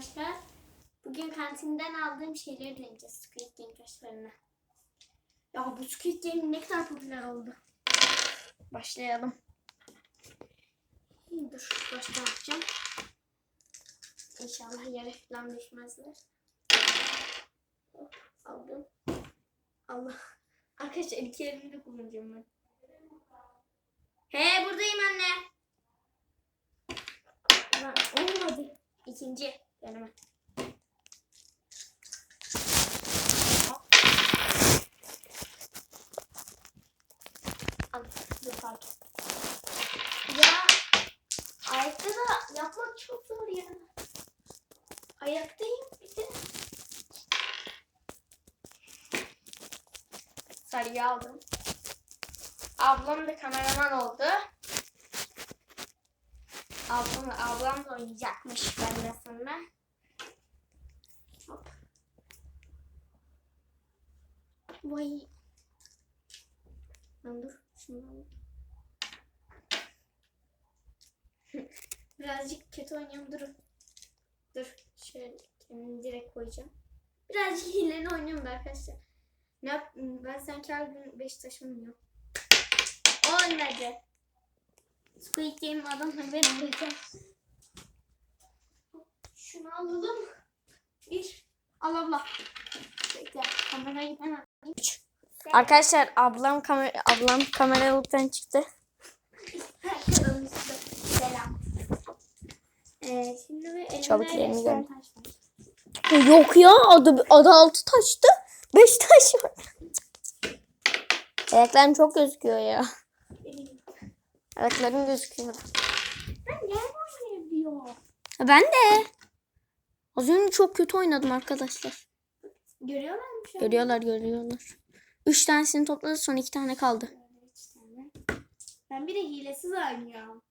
arkadaşlar. Bugün kantinden aldığım şeyleri deneyeceğiz. Squid Game taşlarını. Ya bu Squid Game ne kadar popüler oldu. Başlayalım. Dur baştan yapacağım. İnşallah yere falan düşmezler. Hop, aldım. Allah. Arkadaşlar iki elimi de kullanacağım ben. He buradayım anne. Olmadı. İkinci deneme. Al, pardon. Ya ayakta da yapmak çok zor ya. Ayaktayım bir de. Sarıyı aldım. Ablam da kameraman oldu. Ablam, ablam da oynayacakmış benden sonra. Hop. Vay. Ben dur. Alayım. Birazcık kötü oynuyorum. Dur. Dur. Şöyle kendimi direkt koyacağım. Birazcık hileli oynuyorum da arkadaşlar. Ne yap? Ben sanki her gün Beşiktaş oynuyorum. Olmadı. Squid Game adam haberim olacak. Şunu alalım. Bir. Al abla. Bekle. Kamerayı hemen. Üç. Arkadaşlar ablam kamera ablam kameralıktan çıktı. Selam. Ee, şimdi bir elimde Çabuk ilerini beş gör. var. Yok ya adı, adı altı taştı. Beş taş var. Ayaklarım çok gözüküyor ya. Ayaklarım gözüküyor. Ben oynayabiliyor. Ha, Ben de. Az önce çok kötü oynadım arkadaşlar. Görüyorlar mı şu an? Görüyorlar görüyorlar. Üç tanesini topladı son iki tane kaldı. Ben bir de hilesiz oynuyorum.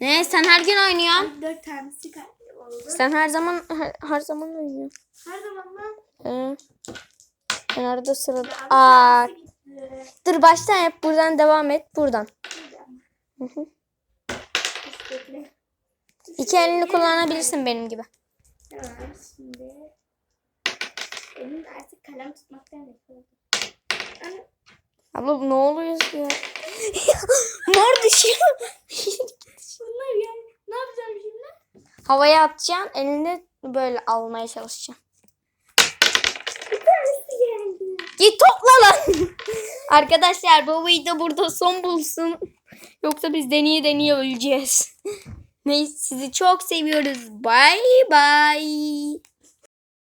Ne sen her gün oynuyorsun. Dört tanesi kaldı oldu. Sen her zaman her, her zaman oynuyorsun. Her zaman ben Ee, ben arada sırada. Aa, tanesi gitti. dur baştan yap buradan devam et buradan. Hı hı. İki elini kullanabilirsin benim gibi. Tamam şimdi. Benim artık kalem tutmaktan yapıyorum. Abla ne oluyor ya? Mor düşüyor. bunlar yani ne yapacağım şimdi? Havaya atacaksın elini böyle almaya çalışacaksın. Git topla lan. Arkadaşlar bu video burada son bulsun. Yoksa biz deneye deneye öleceğiz. Neyse sizi çok seviyoruz. Bye bye.